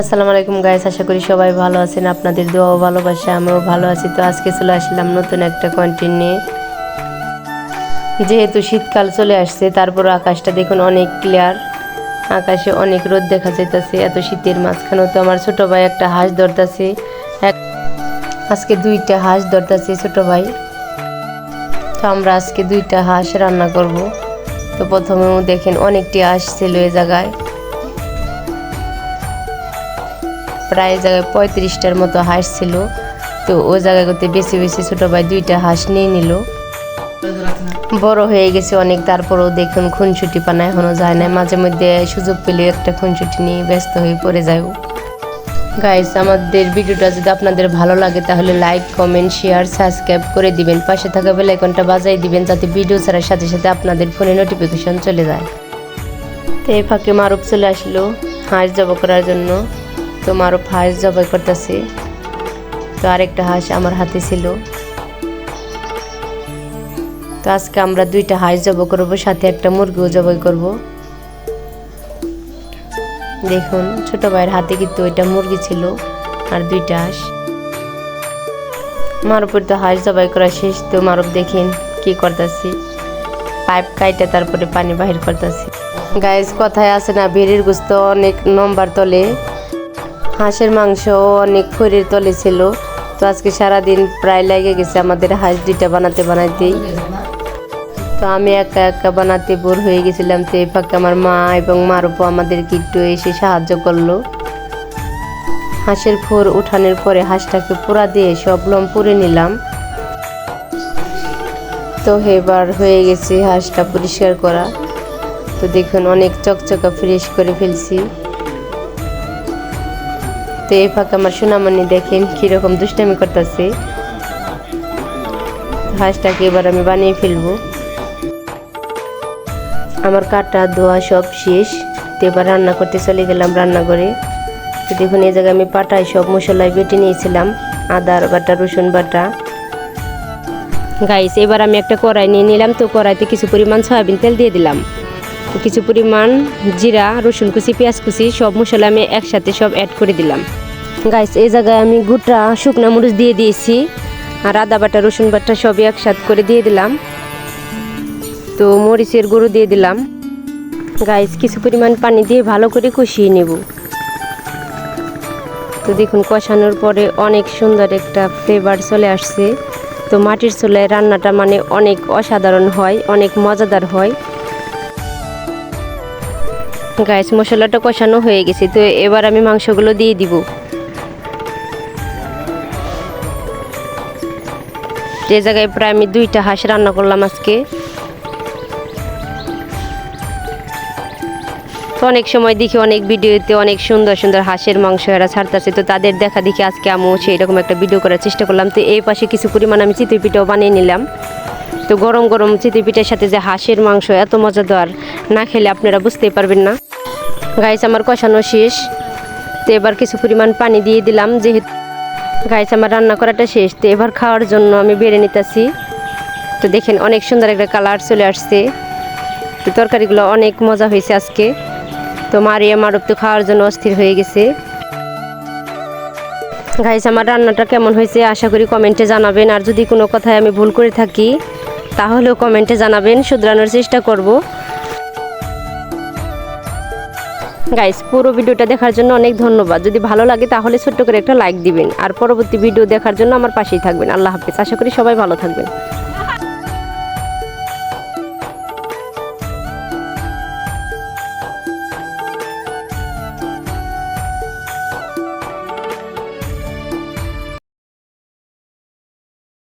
আসসালামু আলাইকুম গাইস আশা করি সবাই ভালো আছেন। আপনাদের দোয়া ভালোবাসা আমিও ভালো আছি। তো আজকে চলে আসলাম নতুন একটা কন্টেন্ট নিয়ে। যেহেতু শীতকাল চলে আসছে, তারপর আকাশটা দেখুন অনেক ক্লিয়ার আকাশে অনেক রোদ দেখা যাইতেছে, এত শীতের মাঝখানেও তো আমার ছোট ভাই একটা হাঁস ধরতেছে। আজকে দুইটা হাঁস ধরতেছে ছোট ভাই। তো আমরা আজকে দুইটা হাঁস রান্না করব। তো প্রথমেও দেখেন অনেকটি হাঁস ছিল এই জায়গায়। প্রায় জায়গায় পঁয়ত্রিশটার মতো হাঁস ছিল। তো ওই জায়গাগুলোতে বেশি বেশি ছোট ভাই দুইটা হাঁস নিয়ে নিল। বড় হয়ে গেছে অনেক, তারপরেও দেখুন খুনছুটি পানা এখনও যায় না মাঝে মধ্যে সুযোগ পেলে একটা খুনছুটি নিয়ে ব্যস্ত হয়ে পড়ে যায় গাইস আমাদের ভিডিওটা যদি আপনাদের ভালো লাগে তাহলে লাইক কমেন্ট শেয়ার সাবস্ক্রাইব করে দিবেন। পাশে থাকা বেল আইকনটা বাজাই দিবেন যাতে ভিডিও ছাড়ার সাথে সাথে আপনাদের ফোনে নোটিফিকেশন চলে যায়। তো এই ফাঁকে মারুফ চলে আসলো হাঁস জব করার জন্য। তো মারুফ হাঁস জবাই করতেছে। তো আরেকটা হাঁস আমার হাতে ছিল। তো আজকে আমরা দুইটা হাঁস জব করব, সাথে একটা মুরগিও জবাই করব। দেখুন, ছোট ভাইয়ের হাতে কিন্তু ওইটা মুরগি ছিল আর দুইটা হাঁস। মারুফের তো হাঁস জবাই করা শেষ, তো মারুফ দেখেন কি করতেছি। পাইপ কাইটা তারপরে পানি বাহির করতেছি। গাইজ কথায় আছে না, ভেড়ির গুস্ত অনেক নম্বর তলে। হাঁসের মাংস অনেক খড়ির তলে ছিল। তো আজকে সারাদিন প্রায় লেগে গেছে আমাদের হাঁস দুইটা বানাতে বানাতেই। তো আমি একা একা বানাতে বোর হয়ে গেছিলাম। তো এই ফাঁকে আমার মা এবং মারুপো আমাদেরকে একটু এসে সাহায্য করল। হাঁসের খোর উঠানোর পরে হাঁসটাকে পোড়া দিয়ে সব লম পুড়ে নিলাম। তো এবার হয়ে গেছে হাঁসটা পরিষ্কার করা। তো দেখুন, অনেক চকচকা ফ্রেশ করে ফেলছি। তো এই ফাঁকে আমার সোনামণি দেখেন কীরকম দুষ্টামি করতেছে। হাঁসটাকে এবার আমি বানিয়ে ফেলব। আমার কাটা, ধোয়া সব শেষ। তো এবার রান্না করতে চলে গেলাম রান্নাঘরে। তো দেখুন, এই জায়গায় আমি পাটায় সব মশলায় বেটে নিয়েছিলাম। আদার বাটা, রসুন বাটা। গাইস এবার আমি একটা কড়াই নিয়ে নিলাম। তো কড়াইতে কিছু পরিমাণ সয়াবিন তেল দিয়ে দিলাম। কিছু পরিমাণ জিরা, রসুন কুচি, পেঁয়াজ কুচি, সব মশলা আমি একসাথে সব অ্যাড করে দিলাম। গাইস এই জায়গায় আমি গোটা শুকনা মরিচ দিয়ে দিয়েছি আর আদা বাটা, রসুন বাটা সবই একসাথে করে দিয়ে দিলাম। তো মরিচের গুঁড়ো দিয়ে দিলাম। গাইস কিছু পরিমাণ পানি দিয়ে ভালো করে কষিয়ে নেব। তো দেখুন, কষানোর পরে অনেক সুন্দর একটা ফ্লেভার চলে আসছে। তো মাটির চুলায় রান্নাটা মানে অনেক অসাধারণ হয়, অনেক মজাদার হয়। গাইস মশলাটা কষানো হয়ে গেছে, তো এবার আমি মাংসগুলো দিয়ে দিব। যে জায়গায় প্রায় আমি দুইটা হাঁস রান্না করলাম আজকে। অনেক সময় দেখি অনেক ভিডিওতে অনেক সুন্দর সুন্দর হাঁসের মাংস এরা ছাড়তেছে, তো তাদের দেখা দেখি আজকে আমিও সেই রকম একটা ভিডিও করার চেষ্টা করলাম। তো এই পাশে কিছু পরিমাণ আমি চিতই পিঠাও বানিয়ে নিলাম। তো গরম গরম চিতই পিঠার সাথে যে হাঁসের মাংস এত মজাদার, না খেলে আপনারা বুঝতেই পারবেন না। গাইস আমার কষানো শেষ। তো এবার কিছু পরিমাণ পানি দিয়ে দিলাম, যেহেতু গাইস আমার রান্না করাটা শেষ। তো এবার খাওয়ার জন্য আমি বেড়ে নিতেছি। তো দেখেন, অনেক সুন্দর একটা কালার চলে আসছে। তো তরকারিগুলো অনেক মজা হয়েছে আজকে। তো মারিয়া মারুপ তো খাওয়ার জন্য অস্থির হয়ে গেছে। গাইস আমার রান্নাটা কেমন হয়েছে আশা করি কমেন্টে জানাবেন। আর যদি কোনো কথায় আমি ভুল করে থাকি তাহলেও কমেন্টে জানাবেন, শুধরানোর চেষ্টা করব। গাইস পুরো ভিডিওটা দেখার জন্য অনেক ধন্যবাদ। যদি ভালো লাগে তাহলে ছোট্ট করে একটা লাইক দিবেন। আর পরবর্তী ভিডিও দেখার জন্য আমার পাশেই থাকবেন। আল্লাহ হাফিজ। আশা করি সবাই ভালো থাকবেন।